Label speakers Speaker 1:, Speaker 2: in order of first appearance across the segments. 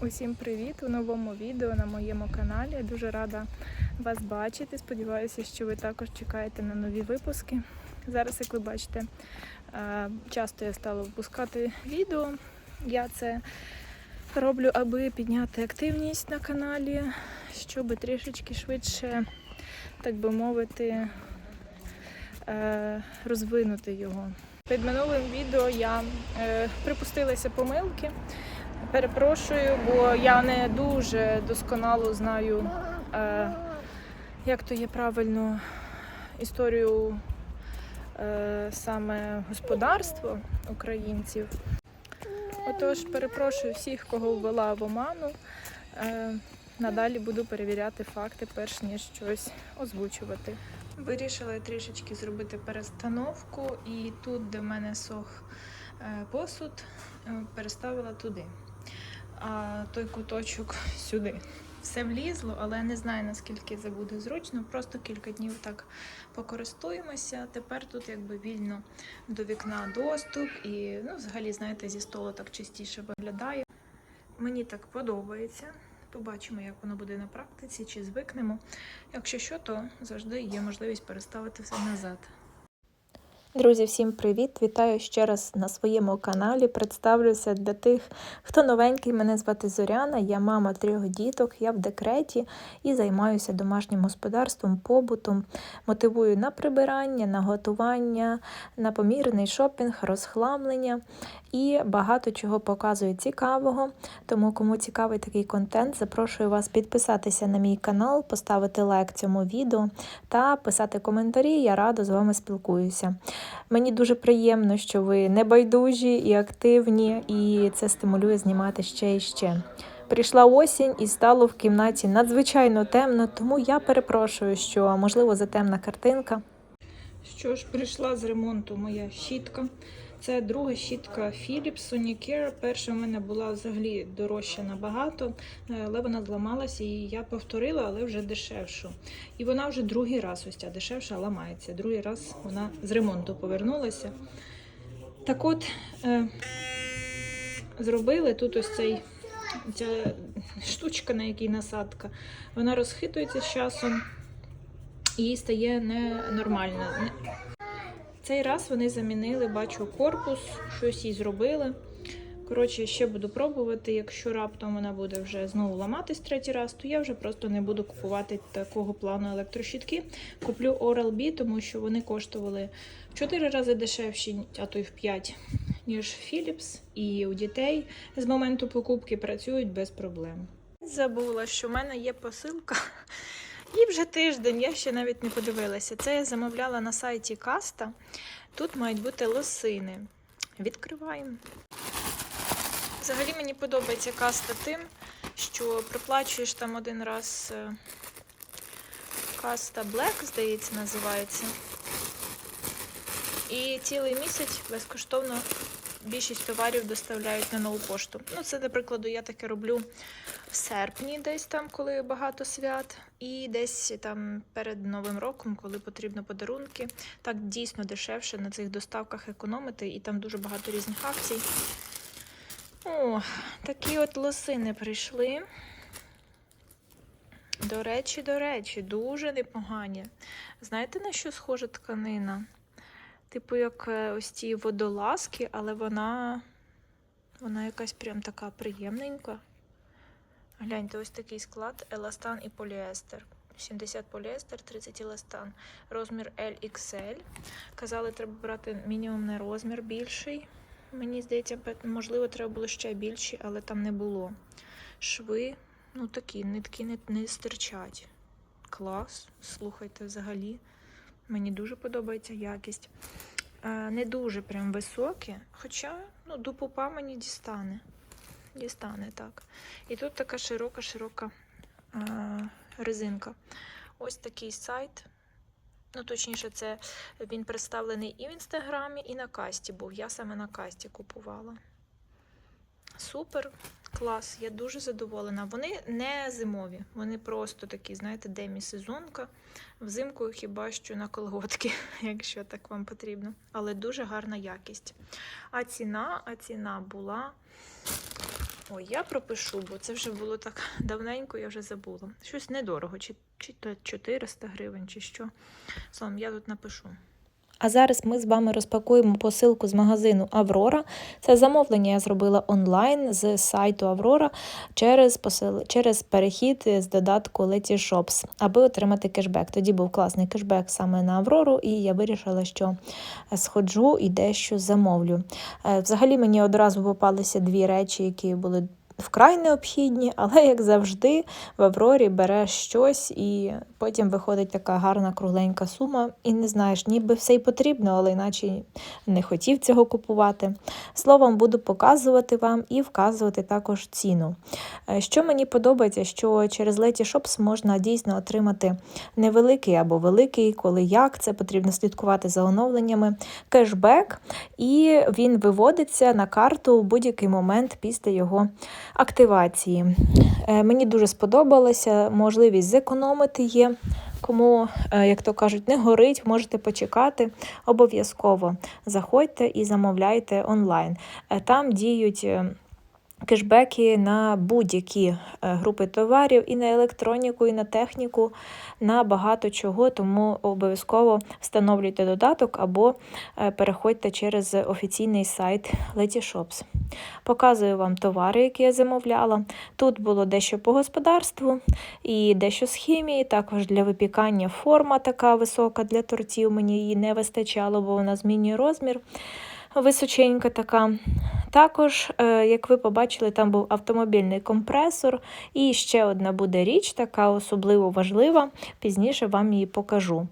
Speaker 1: Усім привіт у новому відео на моєму каналі. Я Дуже рада вас бачити. Сподіваюся, що ви також чекаєте на нові випуски. Зараз, як ви бачите, е, часто я стала випускати відео. Я це роблю, аби підняти активність на каналі, щоб трішечки швидше, так би мовити, е, розвинути його. Під минулим відео я е, припустилася помилки. Перепрошую, бо я не дуже досконало знаю, е, як то є правильно історію е, саме господарства українців. Отож, перепрошую всіх, кого ввела в оману. Е, надалі буду перевіряти факти, перш ніж щось озвучувати. Вирішила трішечки зробити перестановку, і тут, де в мене сох е, посуд, е, переставила туди а той куточок сюди. Все влізло, але не знаю наскільки це буде зручно. Просто кілька днів так покористуємося. Тепер тут якби вільно до вікна доступ і ну, взагалі, знаєте, зі столу так частіше виглядає. Мені так подобається. Побачимо, як воно буде на практиці, чи звикнемо. Якщо що, то завжди є можливість переставити все назад. Друзі, всім привіт! Вітаю ще раз на своєму каналі. Представлюся для тих, хто новенький. Мене звати Зоряна, я мама трьох діток, я в декреті і займаюся домашнім господарством, побутом. Мотивую на прибирання, на готування, на помірний шопінг, розхламлення і багато чого показую цікавого. Тому, кому цікавий такий контент, запрошую вас підписатися на мій канал, поставити лайк цьому відео та писати коментарі. Я радо з вами спілкуюся. Мені дуже приємно, що ви небайдужі і активні, і це стимулює знімати ще і ще. Прийшла осінь і стало в кімнаті надзвичайно темно, тому я перепрошую, що можливо затемна картинка. Що ж, прийшла з ремонту моя щітка. Це друга щітка Philips Sonicare. Перша в мене була взагалі дорожча набагато, е, але вона зламалася і я повторила, але вже дешевшу. І вона вже другий раз ось ця дешевша ламається. Другий раз вона з ремонту повернулася. Так от е, зробили тут ось цей ця штучка, на якій насадка. Вона розхитується з часом і стає ненормально. Цей раз вони замінили, бачу, корпус, щось їй зробили. Коротше, ще буду пробувати. Якщо раптом вона буде вже знову ламатись третій раз, то я вже просто не буду купувати такого плану електрощітки. Куплю Oral-B, тому що вони коштували в 4 рази дешевші, а то й в 5, ніж Philips. І у дітей з моменту покупки працюють без проблем. Забула, що в мене є посилка. І вже тиждень, я ще навіть не подивилася. Це я замовляла на сайті Каста. Тут мають бути лосини. Відкриваємо. Взагалі мені подобається каста тим, що приплачуєш там один раз е, каста Black, здається, називається. І цілий місяць безкоштовно більшість товарів доставляють на нову пошту. Ну, це, до прикладу, я таке роблю в серпні, десь там, коли багато свят, і десь там перед Новим роком, коли потрібно подарунки. Так дійсно дешевше на цих доставках економити, і там дуже багато різних акцій. О, такі от лосини прийшли. До речі, до речі, дуже непогані. Знаєте, на що схожа тканина? Типу, як е, ось ці водолазки, але вона вона якась прям така приємненька. Гляньте, ось такий склад: еластан і поліестер. 70 поліестер, 30 еластан. Розмір LXL. Казали, треба брати мінімум на розмір більший. Мені здається, можливо, треба було ще більші, але там не було. Шви, ну такі, нитки не, не стирчать. Клас, слухайте, взагалі. Мені дуже подобається якість. Е, не дуже прям високі, хоча ну, до пупа мені дістане. Дістане, так. І тут така широка-широка е, резинка. Ось такий сайт. Ну, точніше, це він представлений і в інстаграмі, і на касті був. Я саме на касті купувала. Супер, клас, я дуже задоволена. Вони не зимові, вони просто такі, знаєте, демі-сезонка. Взимку хіба що на колготки, якщо так вам потрібно. Але дуже гарна якість. А ціна, а ціна була
Speaker 2: Ой, я пропишу, бо це вже було так давненько, я вже забула. Щось недорого, чи, чи то 400 гривень, чи що. Словом, я тут напишу.
Speaker 1: А зараз ми з вами розпакуємо посилку з магазину Аврора. Це замовлення я зробила онлайн з сайту Аврора через, посил... через перехід з додатку Letyshops, аби отримати кешбек. Тоді був класний кешбек саме на Аврору, і я вирішила, що сходжу і дещо замовлю. Е, Взагалі мені одразу попалися дві речі, які були вкрай необхідні, але як завжди, в Аврорі береш щось, і потім виходить така гарна кругленька сума, і не знаєш, ніби все й потрібно, але іначе не хотів цього купувати. Словом, буду показувати вам і вказувати також ціну. Е, Що мені подобається, що через Letyshops можна дійсно отримати невеликий або великий, коли як це потрібно слідкувати за оновленнями, кешбек, і він виводиться на карту в будь-який момент після його активації. Е, Мені дуже сподобалося, можливість зекономити є. Кому, е, як то кажуть, не горить, можете почекати. Обов'язково заходьте і замовляйте онлайн. Е, Там діють. Кешбеки на будь-які е, групи товарів, і на електроніку, і на техніку, на багато чого, тому обов'язково встановлюйте додаток або е, переходьте через офіційний сайт Letyshops. Показую вам товари, які я замовляла. Тут було дещо по господарству і дещо з хімії, також для випікання форма така висока для тортів. Мені її не вистачало, бо вона змінює розмір. Височенька така. Також, е, як ви побачили, там був автомобільний компресор, і ще одна буде річ, така особливо важлива. Пізніше вам її покажу.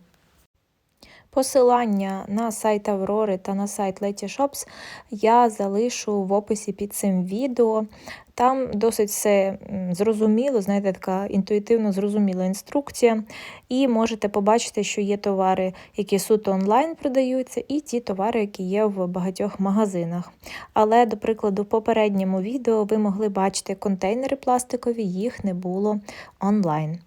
Speaker 1: Посилання на сайт Аврори та на сайт Letyshops я залишу в описі під цим відео. Там досить все зрозуміло, знаєте, така інтуїтивно зрозуміла інструкція. І можете побачити, що є товари, які суто онлайн продаються, і ті товари, які є в багатьох магазинах. Але, до прикладу, в попередньому відео ви могли бачити контейнери пластикові, їх не було онлайн.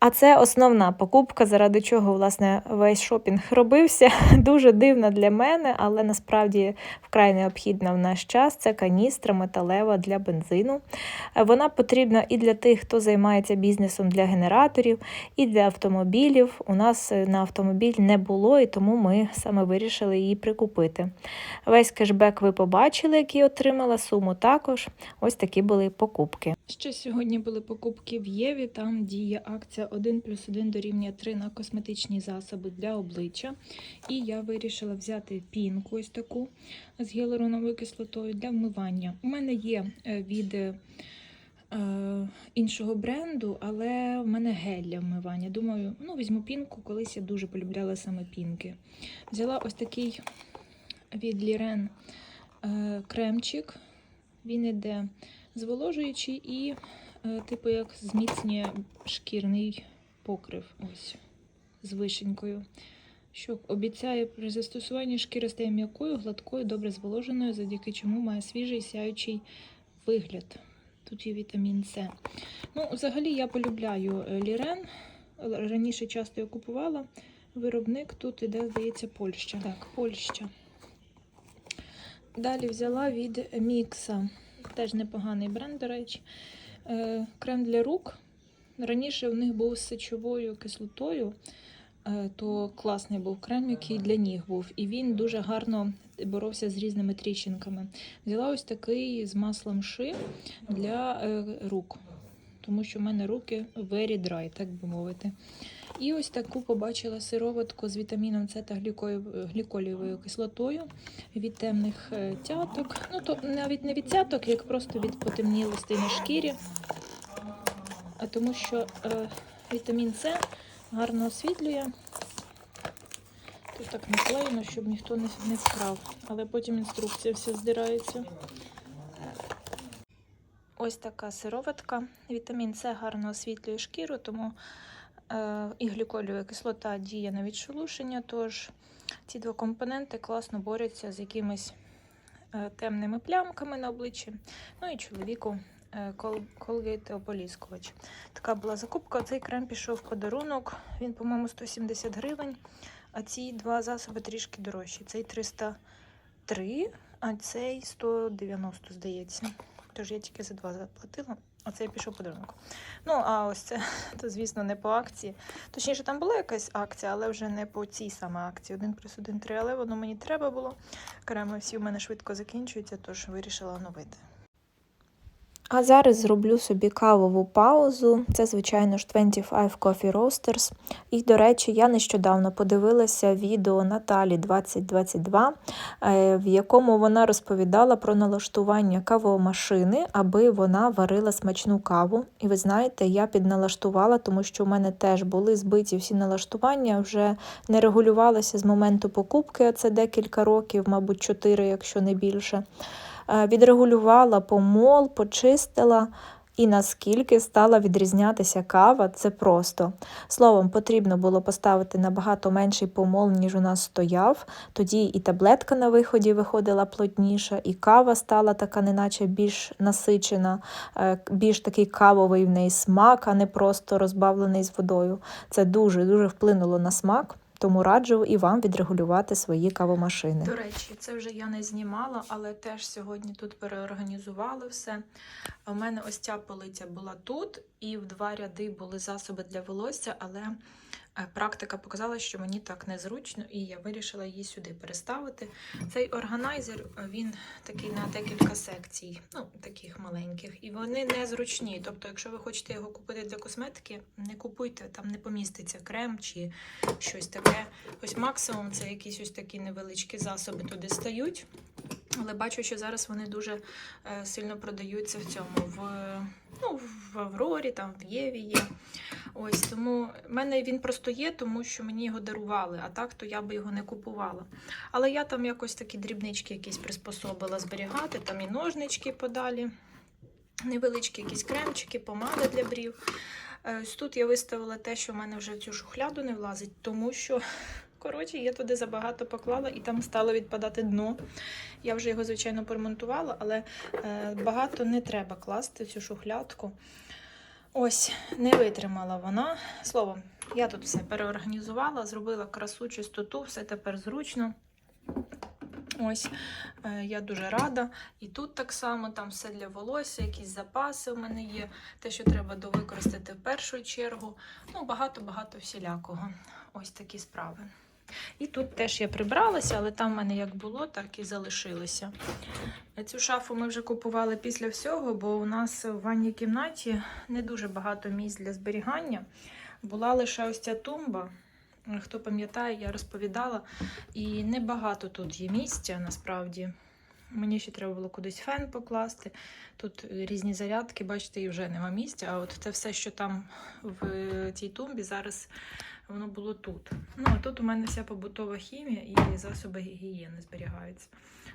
Speaker 1: А це основна покупка, заради чого власне весь шопінг робився. Дуже дивна для мене, але насправді вкрай необхідна в наш час. Це каністра металева для бензину. Е, Вона потрібна і для тих, хто займається бізнесом для генераторів, і для автомобілів. У нас е, на автомобіль не було, і тому ми саме вирішили її прикупити. Весь кешбек ви побачили, який отримала суму також. Ось такі були покупки.
Speaker 2: Ще сьогодні були покупки в Єві. Там діє акція 1 плюс 1 дорівнює 3 на косметичні засоби для обличчя. І я вирішила взяти пінку ось таку з гіалуроновою кислотою для вмивання. У мене є е, від е, іншого бренду, але в мене гель для вмивання. Думаю, ну візьму пінку, колись я дуже полюбляла саме пінки. Взяла ось такий від Лірен е, кремчик. Він іде зволожуючий і, типу, як зміцнює шкірний покрив. Ось з вишенькою. Що обіцяє при застосуванні шкіра стає м'якою, гладкою, добре зволоженою, завдяки чому має свіжий сяючий вигляд. Тут є вітамін С. Ну, взагалі, я полюбляю е, Лірен. Раніше часто я купувала. Виробник тут іде, здається, Польща. Так, Польща. Далі взяла від Мікса. Теж непоганий бренд, до речі. Е, Крем для рук. Раніше в них був з сечовою кислотою, е, то класний був крем, який для ніг був. І він дуже гарно боровся з різними тріщинками. Взяла ось такий з маслом ши для е, рук, тому що в мене руки very dry, так би мовити. І ось таку побачила сироватку з вітаміном С та гліколієвою кислотою від темних е, цяток. Ну, то навіть не від цяток, як просто від потемнілостей на шкірі. А тому що е, вітамін С гарно освітлює. Тут так наклеєно, щоб ніхто не, не вкрав. Але потім інструкція вся здирається. Ось така сироватка. Вітамін С гарно освітлює шкіру, тому е, і гліколієва кислота діє на відшелушення. Тож ці два компоненти класно борються з якимись е, темними плямками на обличчі. Ну і чоловіку е, ополіскувач. Така була закупка. Цей крем пішов в подарунок. Він, по-моєму, 170 гривень. А ці два засоби трішки дорожчі. Цей 303, а цей 190, здається.
Speaker 1: Тож я тільки за два заплатила, а це я пішов подарунок. Ну, а ось це, то, звісно, не по акції. Точніше, там була якась акція, але вже не по цій саме акції. Один плюс один три, але воно мені треба було. Креми всі в мене швидко закінчуються, тож вирішила оновити.
Speaker 3: А зараз зроблю собі кавову паузу. Це, звичайно ж, 25 Coffee Roasters. І, до речі, я нещодавно подивилася відео Наталі 2022, е, в якому вона розповідала про налаштування кавомашини, аби вона варила смачну каву. І ви знаєте, я підналаштувала, тому що у мене теж були збиті всі налаштування, вже не регулювалася з моменту покупки, а це декілька років, мабуть, 4, якщо не більше. Е, Відрегулювала помол, почистила. І наскільки стала відрізнятися кава, це просто. Словом, потрібно було поставити набагато менший помол, ніж у нас стояв. Тоді і таблетка на виході виходила плотніша, і кава стала така, неначе більш насичена, е, більш такий кавовий в неї смак, а не просто розбавлений з водою. Це дуже-дуже вплинуло на смак. Тому раджу і вам відрегулювати свої кавомашини.
Speaker 1: До речі, це вже я не знімала, але теж сьогодні тут переорганізували все. У мене ось ця полиця була тут, і в два ряди були засоби для волосся, але практика показала, що мені так незручно, і я вирішила її сюди переставити. Цей органайзер е, він такий на декілька секцій, ну таких маленьких, і вони незручні. Тобто, якщо ви хочете його купити для косметики, не купуйте, там не поміститься крем чи щось таке. Ось максимум це якісь ось такі невеличкі засоби туди стають. Але бачу, що зараз вони дуже е, сильно продаються в цьому, в, ну, в Аврорі, там в Єві є. Ось тому в мене він просто є, тому що мені його дарували, а так то я би його не купувала. Але я там якось такі дрібнички якісь приспособила зберігати, там і ножнички подалі, невеличкі якісь кремчики, помада для брів. Е, Ось тут я виставила те, що в мене вже в цю шухляду не влазить, тому що Коротше, я туди забагато поклала і там стало відпадати дно. Я вже його, звичайно, поремонтувала, але е, багато не треба класти цю шухлядку. Ось, не витримала вона. Словом, я тут все переорганізувала, зробила красу, чистоту, все тепер зручно. Ось, е, я дуже рада. І тут так само, там все для волосся, якісь запаси в мене є, те, що треба довикористати в першу чергу. Ну, багато-багато всілякого. Ось такі справи. І тут теж я прибралася, але там в мене як було, так і залишилося. Цю шафу ми вже купували після всього, бо у нас в ванній кімнаті не дуже багато місць для зберігання. Була лише ось ця тумба. Хто пам'ятає, я розповідала. І небагато тут є місця насправді. Мені ще треба було кудись фен покласти. Тут різні зарядки, бачите, і вже нема місця. А от це все, що там в цій тумбі, зараз воно було тут. Ну, а тут у мене вся побутова хімія і засоби гігієни зберігаються.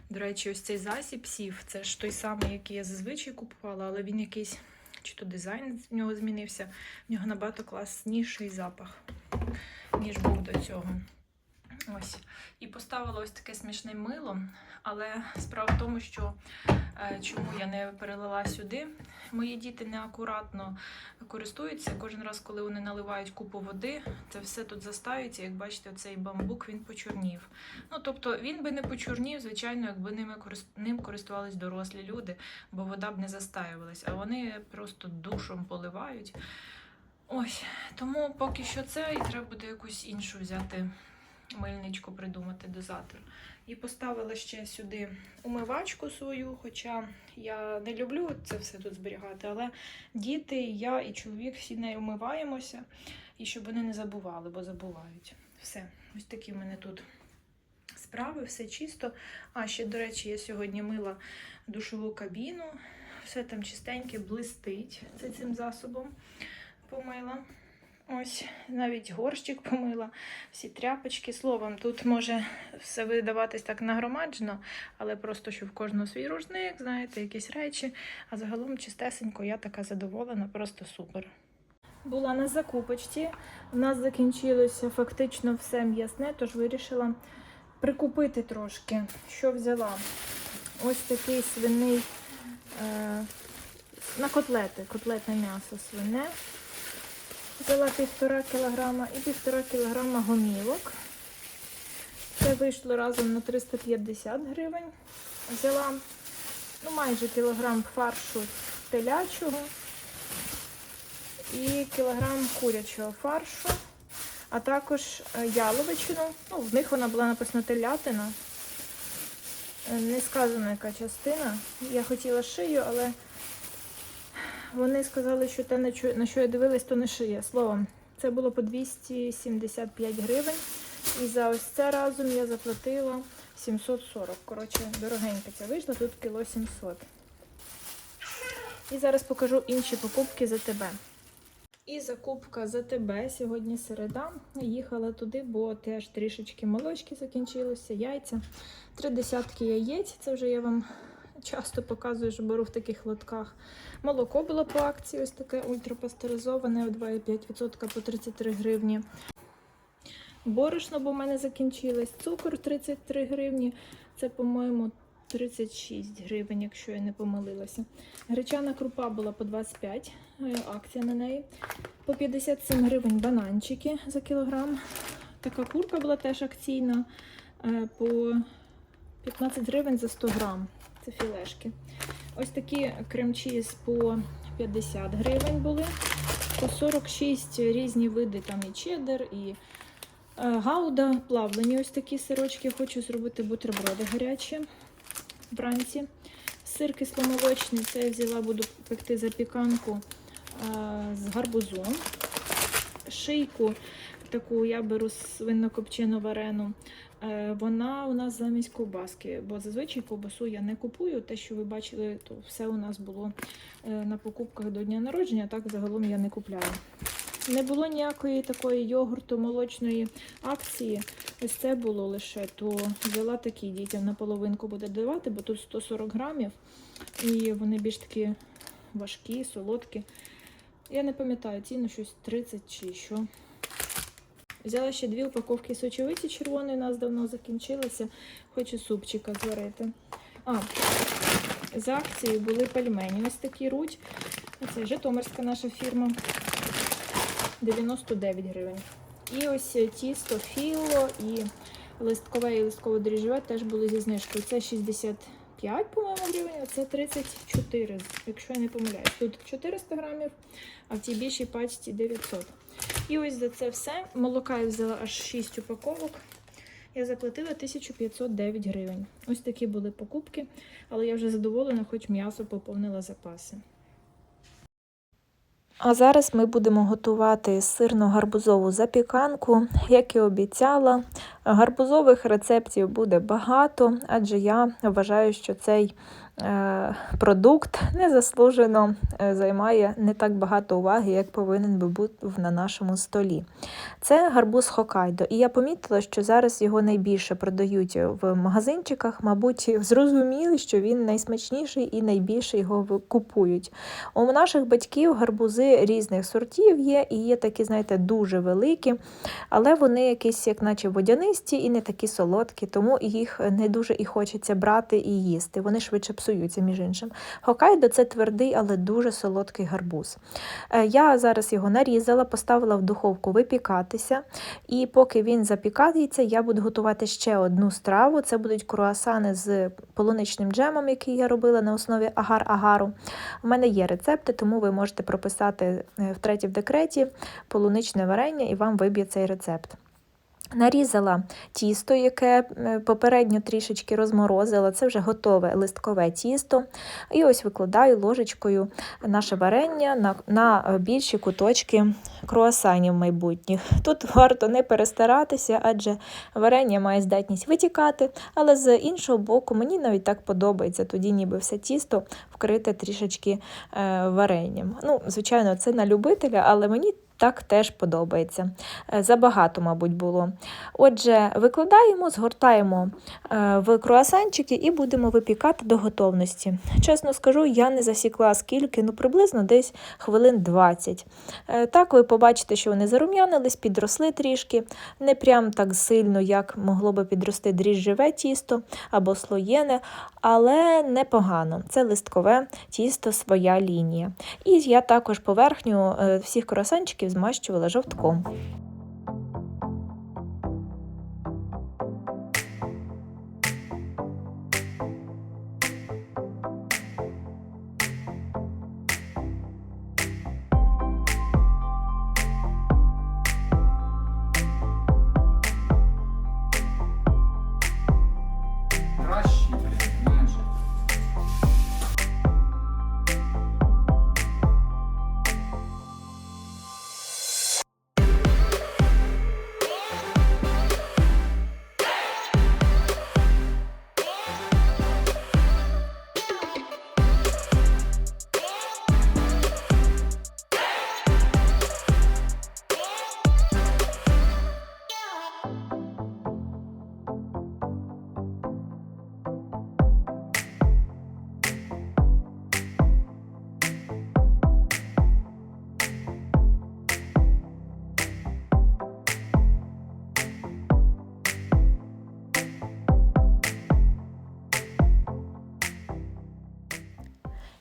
Speaker 1: До речі, ось цей засіб сів. Це ж той самий, який я зазвичай купувала, але він якийсь, чи то дизайн в нього змінився. В нього набагато класніший запах, ніж був до цього. Ось. І поставила ось таке смішне мило. Але справа в тому, що е, чому я не перелила сюди. Мої діти неакуратно користуються. Кожен раз, коли вони наливають купу води, це все тут застаюється. Як бачите, цей бамбук він почорнів. Ну тобто він би не почорнів, звичайно, якби ними ним користувались дорослі люди, бо вода б не застаювалась. А вони просто душом поливають. Ось тому поки що це, і треба буде якусь іншу взяти мильничку, придумати дозатор. І поставила ще сюди умивачку свою, хоча я не люблю це все тут зберігати, але діти, я і чоловік всі нею умиваємося, і щоб вони не забували, бо забувають. Все, ось такі в мене тут справи, все чисто. А ще, до речі, я сьогодні мила душову кабіну, все там чистеньке, блистить це цим засобом помила. Ось, навіть горщик помила, всі тряпочки. Словом, тут може все видаватись так нагромаджено, але просто що в кожного свій рушник, знаєте, якісь речі. А загалом чистесенько, я така задоволена, просто супер. Була на закупочці. У нас закінчилося фактично все м'ясне, тож вирішила прикупити трошки. Що взяла? Ось такий свиний е, на котлети, котлетне м'ясо свине. Взяла півтора кілограма і півтора кілограма гомілок. Це вийшло разом на 350 гривень. Взяла ну, майже кілограм фаршу телячого і кілограм курячого фаршу, а також е, яловичину. Ну, в них вона була написана телятина. Е, Не сказано, яка частина. Я хотіла шию, але вони сказали, що те, на що- я дивилась, то не шия. Словом, це було по 275 гривень. І за ось це разом я заплатила 740. Коротше, дорогенька ця вийшла, тут кіло 700. І зараз покажу інші покупки за тебе. І закупка за тебе сьогодні середа. Їхала туди, бо теж трішечки молочки закінчилося, яйця. Три десятки яєць. Це вже я вам часто показую, що беру в таких лотках. Молоко було по акції, ось таке ультрапастеризоване, 2,5% по 33 гривні. Борошно, бо в мене закінчилось. Цукор 33 гривні. Це, по-моєму, 36 гривень, якщо я не помилилася. Гречана крупа була по 25, е, акція на неї. По 57 гривень бананчики за кілограм. Така курка була теж акційна. е, По 15 гривень за 100 грам. Це філешки. Ось такі крем-чіз по 50 гривень були. По 46 різні види, там і чеддер, і е, гауда, плавлені ось такі сирочки. Хочу зробити бутерброди гарячі вранці. Сир кисломолочний, це я взяла, буду пекти запіканку е, з гарбузом. Шийку таку я беру свинно-копчену варену. Е, Вона у нас замість ковбаски, бо зазвичай ковбасу я не купую. Те, що ви бачили, то все у нас було е, на покупках до дня народження, так загалом я не купляю. Не було ніякої такої йогурту молочної акції. Ось це було лише, то взяла такі дітям на половинку буде давати, бо тут 140 грамів, і вони більш такі важкі, солодкі. Я не пам'ятаю, ціну щось 30 чи що. Взяла ще дві упаковки сочевиці червоної, у нас давно закінчилася. Хочу супчика зварити. А, з акцією були пельмені. Ось такі руть. Це Житомирська наша фірма. 99 гривень. І ось тісто філо і листкове і листково дріжджове теж були зі знижкою. Це 65, по-моєму, гривень, а це 34, якщо я не помиляюсь. Тут 400 грамів, а в тій більшій пачці 900. І ось за це все. Молока я взяла аж 6 упаковок. Я заплатила 1509 гривень. Ось такі були покупки, але я вже задоволена, хоч м'ясо поповнила запаси.
Speaker 3: А зараз ми будемо готувати сирно-гарбузову запіканку. Як і обіцяла, гарбузових рецептів буде багато, адже я вважаю, що цей продукт незаслужено е, займає не так багато уваги, як повинен би бути на нашому столі. Це гарбуз Хокайдо, і я помітила, що зараз його найбільше продають в магазинчиках. Мабуть, зрозуміли, що він найсмачніший і найбільше його купують. У наших батьків гарбузи різних сортів є, і є такі, знаєте, дуже великі, але вони якісь, як наче водянисті і не такі солодкі, тому їх не дуже і хочеться брати і їсти. Вони швидше псуються, між іншим. Хокайдо це твердий, але дуже солодкий гарбуз. Е, Я зараз його нарізала, поставила в духовку випікатися, і поки він запікається, я буду готувати ще одну страву. Це будуть круасани з полуничним джемом, який я робила на основі агар-агару. У мене є рецепти, тому ви можете прописати е, втретє в декреті полуничне варення і вам виб'є цей рецепт. Нарізала тісто, яке е, попередньо трішечки розморозила, це вже готове листкове тісто. І ось викладаю ложечкою наше варення на, на е, більші куточки круасанів майбутніх. Тут варто не перестаратися, адже варення має здатність витікати, але з іншого боку, мені навіть так подобається, тоді ніби все тісто вкрите трішечки е, варенням. Ну, звичайно, це на любителя, але мені так теж подобається. Е, Забагато, мабуть, було. Отже, викладаємо, згортаємо е, в круасанчики і будемо випікати до готовності. Чесно скажу, я не засікла скільки, ну приблизно десь хвилин 20. Е, Так, ви побачите, що вони зарум'янились, підросли трішки, не прям так сильно, як могло би підрости дріжджеве тісто або слоєне, але непогано. Це листкове тісто, своя лінія. І я також поверхню всіх круасанчиків змащувала жовтком.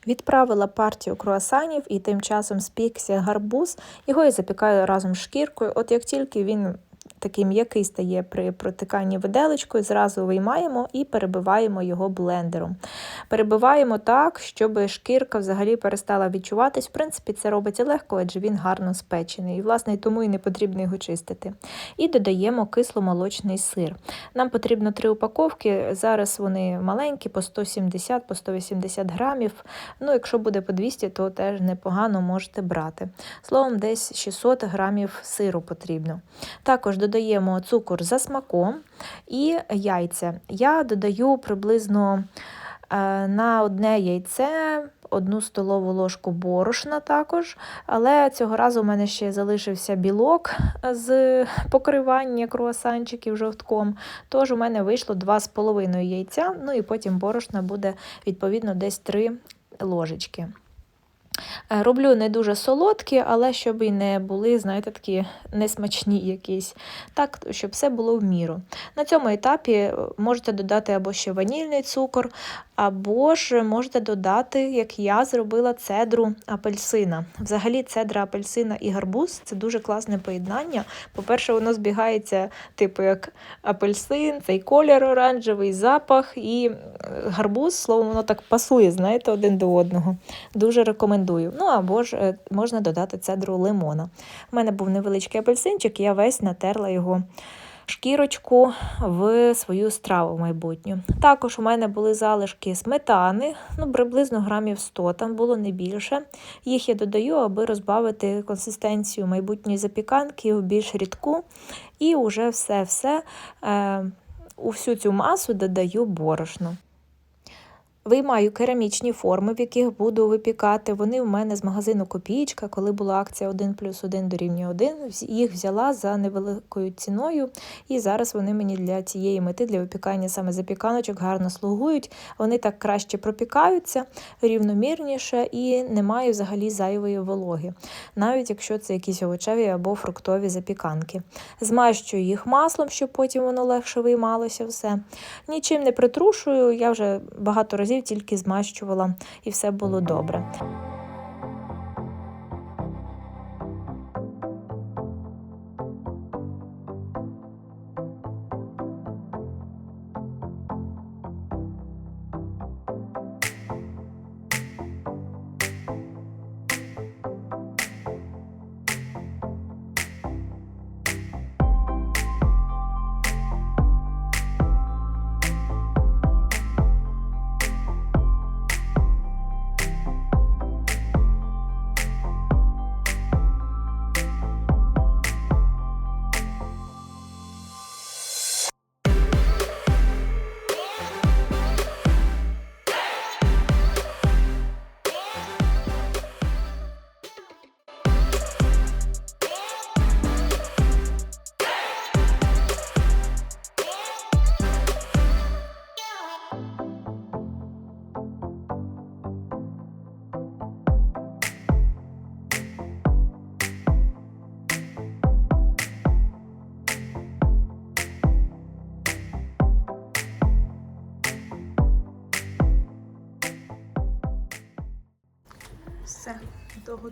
Speaker 1: Відправила партію круасанів і тим часом спікся гарбуз. Його я запікаю разом з шкіркою. От як тільки він такий м'який стає при протиканні виделечкою, зразу виймаємо і перебиваємо його блендером. Перебиваємо так, щоб шкірка взагалі перестала відчуватись. В принципі, це робиться легко, адже він гарно спечений. І, власне, тому і не потрібно його чистити. І додаємо кисломолочний сир. Нам потрібно три упаковки. Зараз вони маленькі, по 170, по 180 грамів. Ну, якщо буде по 200, то теж непогано можете брати. Словом, десь 600 грамів сиру потрібно. Також додаємо цукор за смаком і яйця. Я додаю приблизно е, на одне яйце. Одну столову ложку борошна також, але цього разу у мене ще залишився білок з покривання круасанчиків жовтком. Тож у мене вийшло 2,5 яйця, ну і потім борошна буде відповідно десь 3 ложечки. Е, Роблю не дуже солодкі, але щоб і не були, знаєте, такі несмачні якісь. Так, щоб все було в міру. На цьому етапі е, можете додати або ще ванільний цукор, або ж можете додати, як я зробила, цедру апельсина. Взагалі, цедра апельсина і гарбуз це дуже класне поєднання. По-перше, воно збігається, типу, як апельсин, цей колір оранжевий, запах і е, гарбуз, словом, воно так пасує, знаєте, один до одного. Дуже рекомендую. Ну або ж е, можна додати цедру лимона. У мене був невеличкий апельсинчик, я весь натерла його шкірочку в свою страву майбутню. Також у мене були залишки сметани, ну приблизно грамів 100, там було не більше. Їх я додаю, аби розбавити консистенцію майбутньої запіканки в більш рідку. І вже все-все е, у всю цю масу додаю борошно. Виймаю керамічні форми, в яких буду випікати. Вони в мене з магазину Копієчка, коли була акція 1 плюс 1 дорівнює 1, їх взяла за невеликою ціною, і зараз вони мені для цієї мети, для випікання саме запіканочок, гарно слугують. Вони так краще пропікаються, рівномірніше і немає взагалі зайвої вологи, навіть якщо це якісь овочеві або фруктові запіканки. Змащую їх маслом, щоб потім воно легше виймалося все. Нічим не притрушую, я вже багато разів тільки змащувала, і все було добре.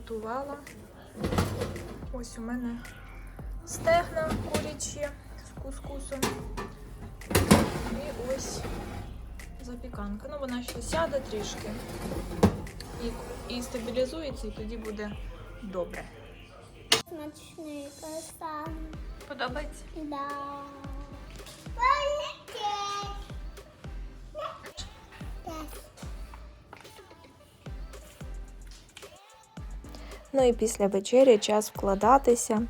Speaker 1: Доготувала. Ось у мене стегна курячі з кускусом. І ось запіканка. Ну, вона ще сяде трішки і, і стабілізується, і тоді буде добре.
Speaker 4: Смачний круасан.
Speaker 1: Подобається?
Speaker 4: Да.
Speaker 1: Ну і після вечері час вкладатися.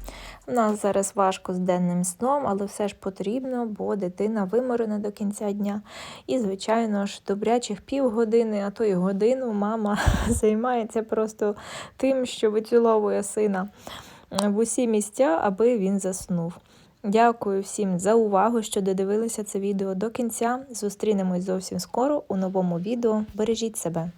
Speaker 1: У нас зараз важко з денним сном, але все ж потрібно, бо дитина виморена до кінця дня. І, звичайно ж, добрячих півгодини, а то й годину мама займається просто тим, що виціловує сина в усі місця, аби він заснув. Дякую всім за увагу, що додивилися це відео до кінця. Зустрінемось зовсім скоро у новому відео. Бережіть себе!